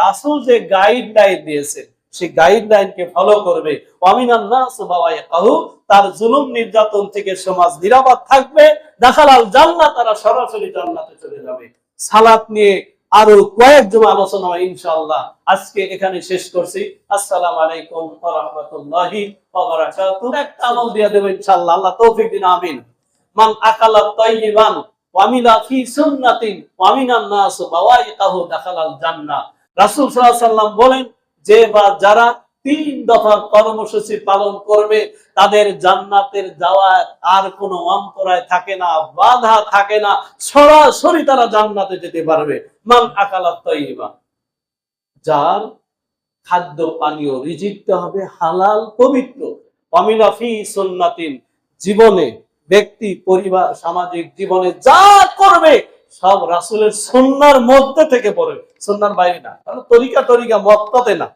রাসূল যে গাইডলাইন দিয়েছে সেই গাইডলাইনকে ফলো করবে। ওয়ামিনান তার জুলুম নির্যাতন থেকে সমাজ নিরাপদ থাকবে। দেখালাল জান্নাত তারা সরাসরি জান্নাতে চলে যাবে। সালাত নিয়ে আরও কয়েকজন আলোচনা হয় ইনশাআল্লাহ। আজকে এখানে শেষ করছি। আসসালামু আলাইকুম রাহমাতুল্লাহি একটা আমল দিয়ে দেব ইনশাআল্লাহ। আল্লাহ তৌফিক দিন, আমিন। মান আকালা তাইয়িবান, ওয়া আমিলা ফি সুন্নাতিন, ওয়া মিনান নাস বাওয়াইকাহু দাখালাল জান্নাহ। রাসূল সাল্লাম বলেন, যে বা যারা তিন দফা কর্মসূচি পালন করবে, তাদের জান্নাতের যাওয়ার আর কোনো অন্তরায় থাকে না, বাধা থাকে না, সরাসরি তারা জান্নাতে যেতে পারবে। মান আকালাত তৈবা যার খাদ্য পানীয় রিজিকতে হবে হালাল, পবিত্র। অমিনাফি সুন্নাতিন। জীবনে, ব্যক্তি, পরিবার, সামাজিক জীবনে যা করবে সব রাসূলের সুন্নার মধ্যে থেকে পড়বে সুন্নার বাইরে না। কারণ তরিকা তরিকা মততে না।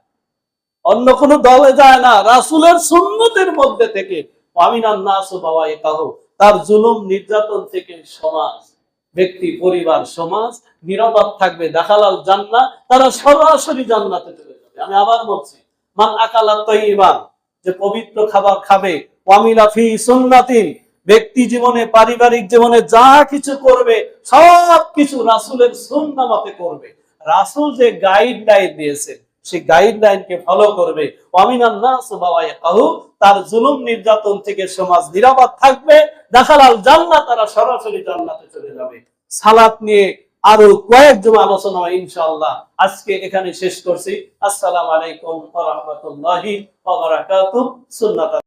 অন্য কোন দলে যায় না। রাসূলের সুন্নতের মধ্যে থেকে। আমিনান নাসু বাবা একাহ তার জুলুম নির্যাতন থেকে সমাজ। ব্যক্তি, পরিবার, সমাজ নিরাপদ থাকবে। দেখালাল জান্না তারা সরাসরি জান্নাতে চলে যাবে। আমি আবার বলছি, মান আকালা তৈবান যে পবিত্র খাবার খাবে, ওয়ামিলা ফি সুন্নাতিন। ব্যক্তি জীবনে, পারিবারিক জীবনে যা কিছু করবে সব কিছু রাসূলের সুন্নাহ মতে করবে। রাসূল যে গাইডলাইন দিয়েছেন সেই গাইডলাইনকে ফলো করবে। তার জুলুম নির্যাতন থেকে সমাজ নিরাপদ থাকবে। দেখালাল জান্নাত, তারা সরাসরি জান্নাতে চলে যাবে। সালাত নিয়ে আরও কয়েকজন আলোচনা হয় ইনশাআল্লাহ। আজকে এখানে শেষ করছি। আসসালাম আলাইকুম